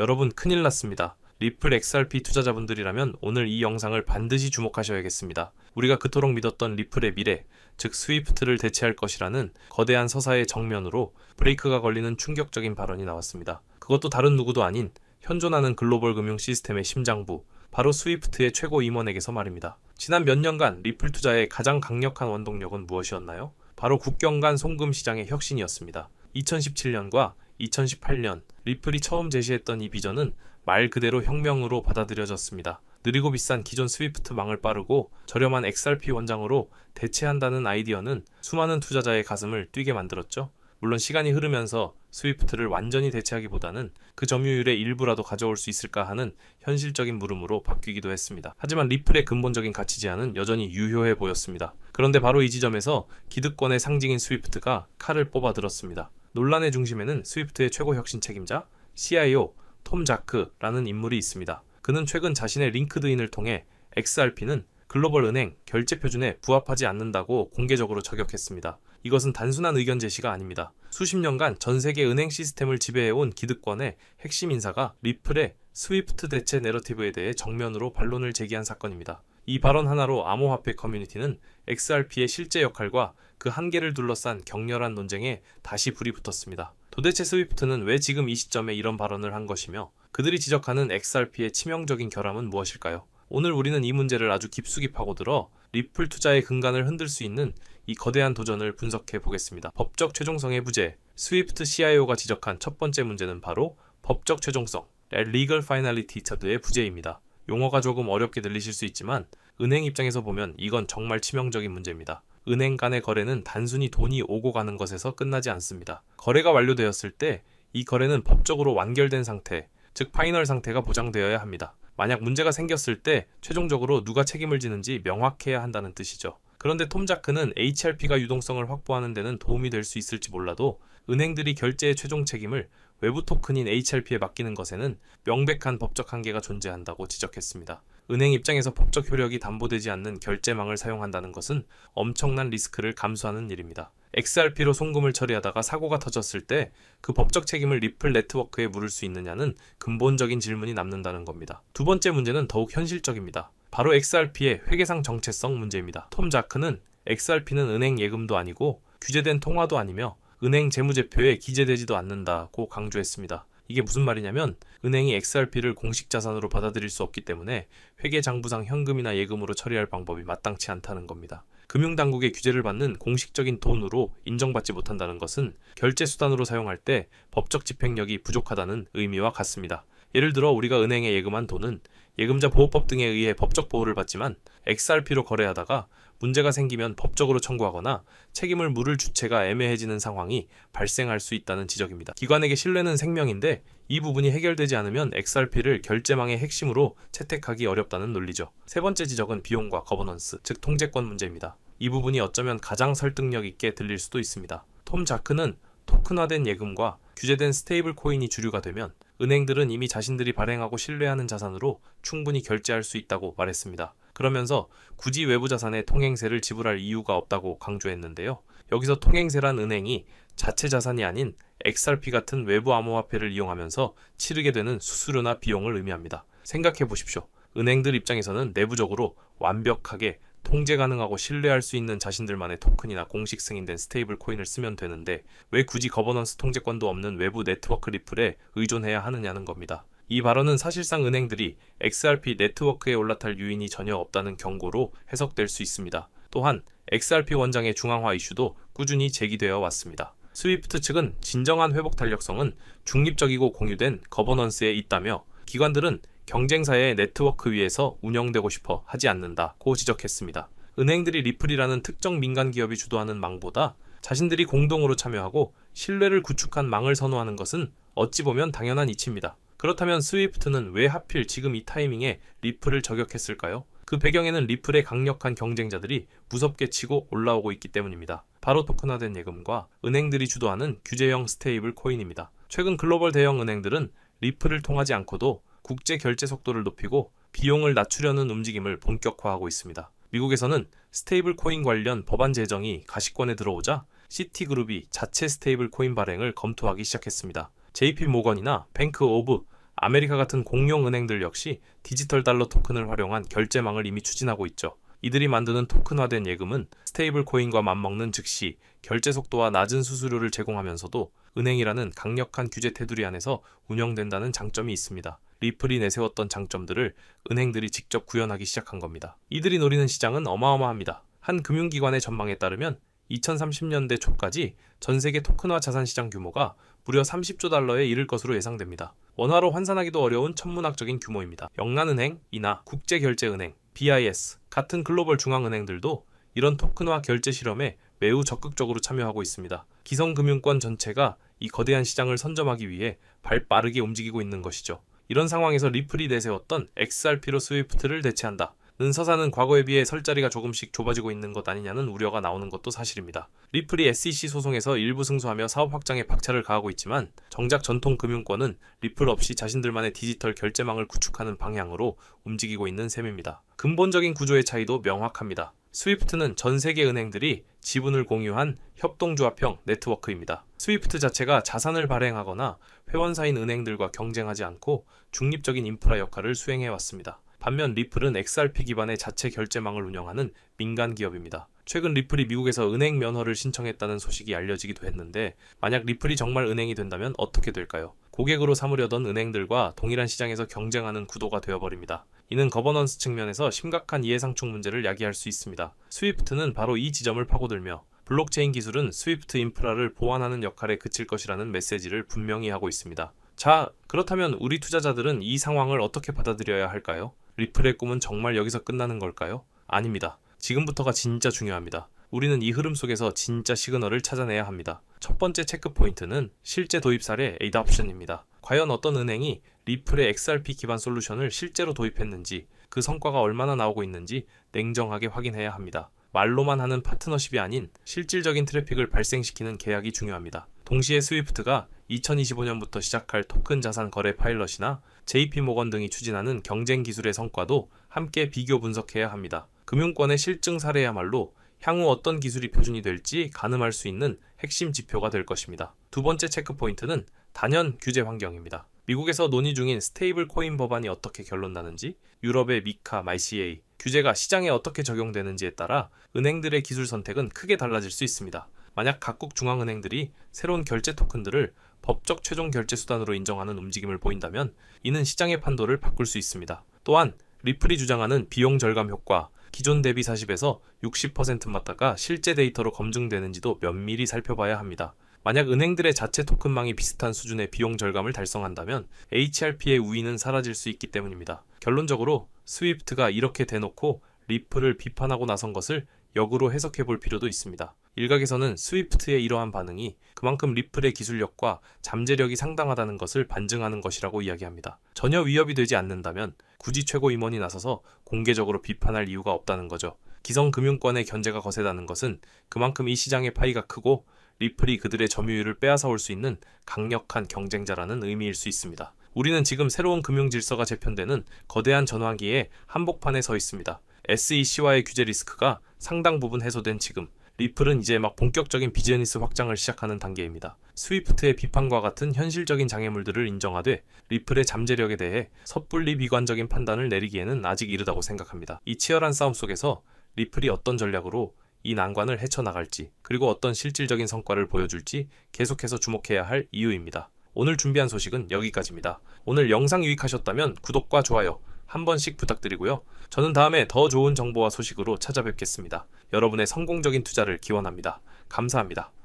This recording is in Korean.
여러분 큰일 났습니다. 리플 XRP 투자자분들이라면 오늘 이 영상을 반드시 주목하셔야겠습니다. 우리가 그토록 믿었던 리플의 미래, 즉 스위프트를 대체할 것이라는 거대한 서사의 정면으로 브레이크가 걸리는 충격적인 발언이 나왔습니다. 그것도 다른 누구도 아닌 현존하는 글로벌 금융 시스템의 심장부, 바로 스위프트의 최고 임원에게서 말입니다. 지난 몇 년간 리플 투자의 가장 강력한 원동력은 무엇이었나요? 바로 국경 간 송금 시장의 혁신이었습니다. 2017년과 2018년 리플이 처음 제시했던 이 비전은 말 그대로 혁명으로 받아들여졌습니다. 느리고 비싼 기존 스위프트 망을 빠르고 저렴한 XRP 원장으로 대체한다는 아이디어는 수많은 투자자의 가슴을 뛰게 만들었죠. 물론 시간이 흐르면서 스위프트를 완전히 대체하기보다는 그 점유율의 일부라도 가져올 수 있을까 하는 현실적인 물음으로 바뀌기도 했습니다. 하지만 리플의 근본적인 가치 제한은 여전히 유효해 보였습니다. 그런데 바로 이 지점에서 기득권의 상징인 스위프트가 칼을 뽑아들었습니다. 논란의 중심에는 스위프트의 최고 혁신 책임자 CIO 톰 자크라는 인물이 있습니다. 그는 최근 자신의 링크드인을 통해 XRP는 글로벌 은행 결제 표준에 부합하지 않는다고 공개적으로 저격했습니다. 이것은 단순한 의견 제시가 아닙니다. 수십 년간 전 세계 은행 시스템을 지배해온 기득권의 핵심 인사가 리플의 스위프트 대체 내러티브에 대해 정면으로 반론을 제기한 사건입니다. 이 발언 하나로 암호화폐 커뮤니티는 XRP의 실제 역할과 그 한계를 둘러싼 격렬한 논쟁에 다시 불이 붙었습니다. 도대체 스위프트는 왜 지금 이 시점에 이런 발언을 한 것이며 그들이 지적하는 XRP의 치명적인 결함은 무엇일까요? 오늘 우리는 이 문제를 아주 깊숙이 파고들어 리플 투자의 근간을 흔들 수 있는 이 거대한 도전을 분석해 보겠습니다. 법적 최종성의 부재, 스위프트 CIO가 지적한 첫 번째 문제는 바로 법적 최종성, legal finality 차드의 부재입니다. 용어가 조금 어렵게 들리실 수 있지만 은행 입장에서 보면 이건 정말 치명적인 문제입니다. 은행 간의 거래는 단순히 돈이 오고 가는 것에서 끝나지 않습니다. 거래가 완료되었을 때 이 거래는 법적으로 완결된 상태, 즉 파이널 상태가 보장되어야 합니다. 만약 문제가 생겼을 때 최종적으로 누가 책임을 지는지 명확해야 한다는 뜻이죠. 그런데 톰 자크는 HRP가 유동성을 확보하는 데는 도움이 될 수 있을지 몰라도 은행들이 결제의 최종 책임을 외부 토큰인 HRP에 맡기는 것에는 명백한 법적 한계가 존재한다고 지적했습니다. 은행 입장에서 법적 효력이 담보되지 않는 결제망을 사용한다는 것은 엄청난 리스크를 감수하는 일입니다. XRP로 송금을 처리하다가 사고가 터졌을 때 그 법적 책임을 리플 네트워크에 물을 수 있느냐는 근본적인 질문이 남는다는 겁니다. 두 번째 문제는 더욱 현실적입니다. 바로 XRP의 회계상 정체성 문제입니다. 톰 자크는 XRP는 은행 예금도 아니고 규제된 통화도 아니며 은행 재무제표에 기재되지도 않는다고 강조했습니다. 이게 무슨 말이냐면 은행이 XRP를 공식 자산으로 받아들일 수 없기 때문에 회계장부상 현금이나 예금으로 처리할 방법이 마땅치 않다는 겁니다. 금융당국의 규제를 받는 공식적인 돈으로 인정받지 못한다는 것은 결제 수단으로 사용할 때 법적 집행력이 부족하다는 의미와 같습니다. 예를 들어 우리가 은행에 예금한 돈은 예금자 보호법 등에 의해 법적 보호를 받지만 XRP로 거래하다가 문제가 생기면 법적으로 청구하거나 책임을 물을 주체가 애매해지는 상황이 발생할 수 있다는 지적입니다. 기관에게 신뢰는 생명인데 이 부분이 해결되지 않으면 XRP를 결제망의 핵심으로 채택하기 어렵다는 논리죠. 세 번째 지적은 비용과 거버넌스, 즉 통제권 문제입니다. 이 부분이 어쩌면 가장 설득력 있게 들릴 수도 있습니다. 톰 자크는 토큰화된 예금과 규제된 스테이블 코인이 주류가 되면 은행들은 이미 자신들이 발행하고 신뢰하는 자산으로 충분히 결제할 수 있다고 말했습니다. 그러면서 굳이 외부 자산의 통행세를 지불할 이유가 없다고 강조했는데요. 여기서 통행세란 은행이 자체 자산이 아닌 XRP 같은 외부 암호화폐를 이용하면서 치르게 되는 수수료나 비용을 의미합니다. 생각해 보십시오. 은행들 입장에서는 내부적으로 완벽하게 통제 가능하고 신뢰할 수 있는 자신들만의 토큰이나 공식 승인된 스테이블 코인을 쓰면 되는데 왜 굳이 거버넌스 통제권도 없는 외부 네트워크 리플에 의존해야 하느냐는 겁니다. 이 발언은 사실상 은행들이 XRP 네트워크에 올라탈 유인이 전혀 없다는 경고로 해석될 수 있습니다. 또한 XRP 원장의 중앙화 이슈도 꾸준히 제기되어 왔습니다. 스위프트 측은 진정한 회복 탄력성은 중립적이고 공유된 거버넌스에 있다며 기관들은 경쟁사의 네트워크 위에서 운영되고 싶어 하지 않는다고 지적했습니다. 은행들이 리플이라는 특정 민간 기업이 주도하는 망보다 자신들이 공동으로 참여하고 신뢰를 구축한 망을 선호하는 것은 어찌 보면 당연한 이치입니다. 그렇다면 스위프트는 왜 하필 지금 이 타이밍에 리플을 저격했을까요? 그 배경에는 리플의 강력한 경쟁자들이 무섭게 치고 올라오고 있기 때문입니다. 바로 토큰화된 예금과 은행들이 주도하는 규제형 스테이블 코인입니다. 최근 글로벌 대형 은행들은 리플을 통하지 않고도 국제 결제 속도를 높이고 비용을 낮추려는 움직임을 본격화하고 있습니다. 미국에서는 스테이블 코인 관련 법안 제정이 가시권에 들어오자 시티그룹이 자체 스테이블 코인 발행을 검토하기 시작했습니다. JP 모건이나 뱅크 오브 아메리카 같은 공용 은행들 역시 디지털 달러 토큰을 활용한 결제망을 이미 추진하고 있죠. 이들이 만드는 토큰화된 예금은 스테이블 코인과 맞먹는 즉시 결제 속도와 낮은 수수료를 제공하면서도 은행이라는 강력한 규제 테두리 안에서 운영된다는 장점이 있습니다. 리플이 내세웠던 장점들을 은행들이 직접 구현하기 시작한 겁니다. 이들이 노리는 시장은 어마어마합니다. 한 금융기관의 전망에 따르면 2030년대 초까지 전 세계 토큰화 자산 시장 규모가 무려 30조 달러에 이를 것으로 예상됩니다. 원화로 환산하기도 어려운 천문학적인 규모입니다. 영란은행, 이나, 국제결제은행, BIS 같은 글로벌 중앙은행들도 이런 토큰화 결제 실험에 매우 적극적으로 참여하고 있습니다. 기성금융권 전체가 이 거대한 시장을 선점하기 위해 발 빠르게 움직이고 있는 것이죠. 이런 상황에서 리플이 내세웠던 XRP로 스위프트를 대체한다. 는 서사는 과거에 비해 설 자리가 조금씩 좁아지고 있는 것 아니냐는 우려가 나오는 것도 사실입니다. 리플이 SEC 소송에서 일부 승소하며 사업 확장에 박차를 가하고 있지만 정작 전통 금융권은 리플 없이 자신들만의 디지털 결제망을 구축하는 방향으로 움직이고 있는 셈입니다. 근본적인 구조의 차이도 명확합니다. 스위프트는 전 세계 은행들이 지분을 공유한 협동조합형 네트워크입니다. 스위프트 자체가 자산을 발행하거나 회원사인 은행들과 경쟁하지 않고 중립적인 인프라 역할을 수행해 왔습니다. 반면 리플은 XRP 기반의 자체 결제망을 운영하는 민간 기업입니다. 최근 리플이 미국에서 은행 면허를 신청했다는 소식이 알려지기도 했는데 만약 리플이 정말 은행이 된다면 어떻게 될까요? 고객으로 삼으려던 은행들과 동일한 시장에서 경쟁하는 구도가 되어버립니다. 이는 거버넌스 측면에서 심각한 이해상충 문제를 야기할 수 있습니다. 스위프트는 바로 이 지점을 파고들며 블록체인 기술은 스위프트 인프라를 보완하는 역할에 그칠 것이라는 메시지를 분명히 하고 있습니다. 자, 그렇다면 우리 투자자들은 이 상황을 어떻게 받아들여야 할까요? 리플의 꿈은 정말 여기서 끝나는 걸까요? 아닙니다. 지금부터가 진짜 중요합니다. 우리는 이 흐름 속에서 진짜 시그널을 찾아내야 합니다. 첫 번째 체크 포인트는 실제 도입 사례 에이답션입니다. 과연 어떤 은행이 리플의 XRP 기반 솔루션을 실제로 도입했는지 그 성과가 얼마나 나오고 있는지 냉정하게 확인해야 합니다. 말로만 하는 파트너십이 아닌 실질적인 트래픽을 발생시키는 계약이 중요합니다. 동시에 스위프트가 2025년부터 시작할 토큰 자산 거래 파일럿이나 JP 모건 등이 추진하는 경쟁 기술의 성과도 함께 비교 분석해야 합니다. 금융권의 실증 사례야말로 향후 어떤 기술이 표준이 될지 가늠할 수 있는 핵심 지표가 될 것입니다. 두 번째 체크 포인트는 단연 규제 환경입니다. 미국에서 논의 중인 스테이블 코인 법안이 어떻게 결론 나는지, 유럽의 미카, 마이CA, 규제가 시장에 어떻게 적용되는지에 따라 은행들의 기술 선택은 크게 달라질 수 있습니다. 만약 각국 중앙은행들이 새로운 결제 토큰들을 법적 최종 결제 수단으로 인정하는 움직임을 보인다면 이는 시장의 판도를 바꿀 수 있습니다. 또한 리플이 주장하는 비용 절감 효과, 기존 대비 40에서 60% 맞다가 실제 데이터로 검증되는지도 면밀히 살펴봐야 합니다. 만약 은행들의 자체 토큰망이 비슷한 수준의 비용 절감을 달성한다면 HRP의 우위는 사라질 수 있기 때문입니다. 결론적으로 스위프트가 이렇게 대놓고 리플을 비판하고 나선 것을 역으로 해석해 볼 필요도 있습니다. 일각에서는 스위프트의 이러한 반응이 그만큼 리플의 기술력과 잠재력이 상당하다는 것을 반증하는 것이라고 이야기합니다. 전혀 위협이 되지 않는다면 굳이 최고 임원이 나서서 공개적으로 비판할 이유가 없다는 거죠. 기성 금융권의 견제가 거세다는 것은 그만큼 이 시장의 파이가 크고 리플이 그들의 점유율을 빼앗아 올 수 있는 강력한 경쟁자라는 의미일 수 있습니다. 우리는 지금 새로운 금융 질서가 재편되는 거대한 전환기에 한복판에 서 있습니다. SEC와의 규제 리스크가 상당 부분 해소된 지금 리플은 이제 막 본격적인 비즈니스 확장을 시작하는 단계입니다. 스위프트의 비판과 같은 현실적인 장애물들을 인정하되 리플의 잠재력에 대해 섣불리 비관적인 판단을 내리기에는 아직 이르다고 생각합니다. 이 치열한 싸움 속에서 리플이 어떤 전략으로 이 난관을 헤쳐나갈지 그리고 어떤 실질적인 성과를 보여줄지 계속해서 주목해야 할 이유입니다. 오늘 준비한 소식은 여기까지입니다. 오늘 영상 유익하셨다면 구독과 좋아요 한 번씩 부탁드리고요. 저는 다음에 더 좋은 정보와 소식으로 찾아뵙겠습니다. 여러분의 성공적인 투자를 기원합니다. 감사합니다.